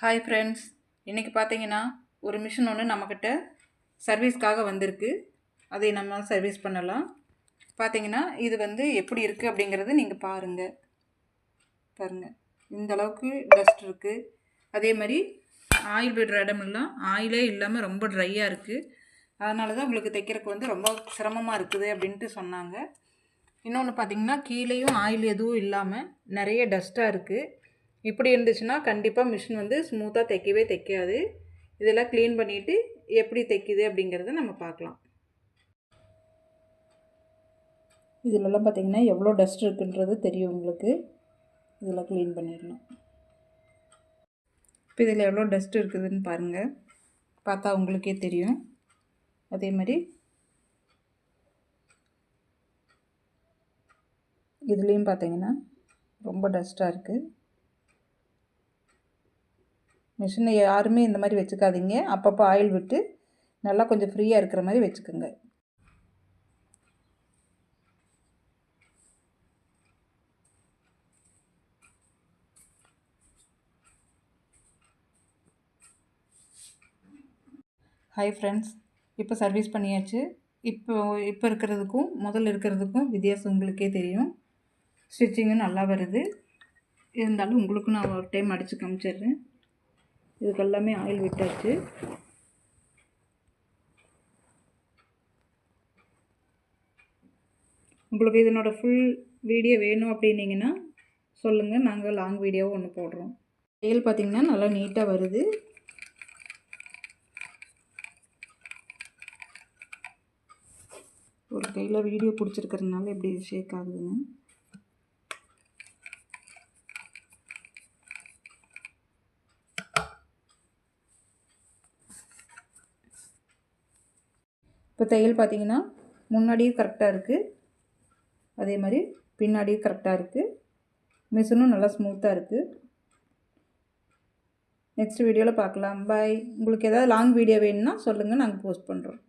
Hi friends இன்றைக்கி பார்த்தீங்கன்னா ஒரு மிஷின் ஒன்று நம்மக்கிட்ட சர்வீஸ்க்காக வந்திருக்கு. அதை நம்ம சர்வீஸ் பண்ணலாம். பார்த்தீங்கன்னா இது வந்து எப்படி இருக்குது அப்படிங்கிறது நீங்கள் பாருங்கள் பாருங்கள் இந்த அளவுக்கு டஸ்ட் இருக்குது அதே மாதிரி ஆயில் விடுற இடமெல்லாம் ஆயிலே இல்லாமல் ரொம்ப ட்ரையாக இருக்குது அதனால தான் உங்களுக்கு தைக்கிறதுக்கு வந்து ரொம்ப சிரமமாக இருக்குது அப்படின்ட்டு சொன்னாங்க. இன்னொன்று பார்த்தீங்கன்னா கீழேயும் ஆயில் எதுவும் இல்லாமல் நிறைய டஸ்ட்டாக இருக்குது இப்படி இருந்துச்சுன்னா கண்டிப்பாக மிஷின் வந்து ஸ்மூத்தாக தைக்கவே தைக்காது. இதெல்லாம் க்ளீன் பண்ணிவிட்டு எப்படி தைக்குது அப்படிங்கிறத நம்ம பார்க்கலாம். இதிலெல்லாம் பார்த்திங்கன்னா எவ்வளோ டஸ்ட் இருக்குன்றது தெரியும் உங்களுக்கு. இதெல்லாம் க்ளீன் பண்ணிடலாம். இப்போ இதில் எவ்வளோ டஸ்ட் இருக்குதுன்னு பாருங்கள் பார்த்தா உங்களுக்கே தெரியும். அதே மாதிரி இதுலேயும் பார்த்தீங்கன்னா ரொம்ப டஸ்ட்டாக இருக்குது மிஷினை யாருமே இந்த மாதிரி வச்சுக்காதீங்க. அப்பப்போ ஆயில் விட்டு நல்லா கொஞ்சம் ஃப்ரீயாக இருக்கிற மாதிரி வச்சுக்கோங்க. ஹாய் ஃப்ரெண்ட்ஸ் இப்போ சர்வீஸ் பண்ணியாச்சு. இப்போ இப்போ இருக்கிறதுக்கும் முதல்ல இருக்கிறதுக்கும் வித்தியாசம் உங்களுக்கே தெரியும். ஸ்டிச்சிங்கும் நல்லா வருது. இருந்தாலும் உங்களுக்கும் நான் ஒரு டைம் அடித்து காமிச்சிடுறேன். இதுக்கெல்லாமே ஆயில் விட்டாச்சு. உங்களுக்கு இதனோட ஃபுல் வீடியோ வேணும் அப்படின்னீங்கன்னா சொல்லுங்கள் நாங்கள் லாங் வீடியோவும் ஒன்று போடுறோம். தையல் பார்த்திங்கன்னா நல்லா நீட்டாக வருது. ஒரு கையில் வீடியோ பிடிச்சிருக்கிறதுனால எப்படி ஷேக் ஆகுதுங்க இப்போ தையல் பார்த்தீங்கன்னா முன்னாடியும் கரெக்டாக இருக்குது. அதே மாதிரி பின்னாடியும் கரெக்டாக இருக்குது. மிஷினும் நல்லா ஸ்மூத்தாக இருக்குது. நெக்ஸ்ட் வீடியோவில் பார்க்கலாம். பாய். உங்களுக்கு ஏதாவது லாங் வீடியோ வேணும்னா சொல்லுங்கள் நாங்கள் போஸ்ட் பண்ணுறோம்.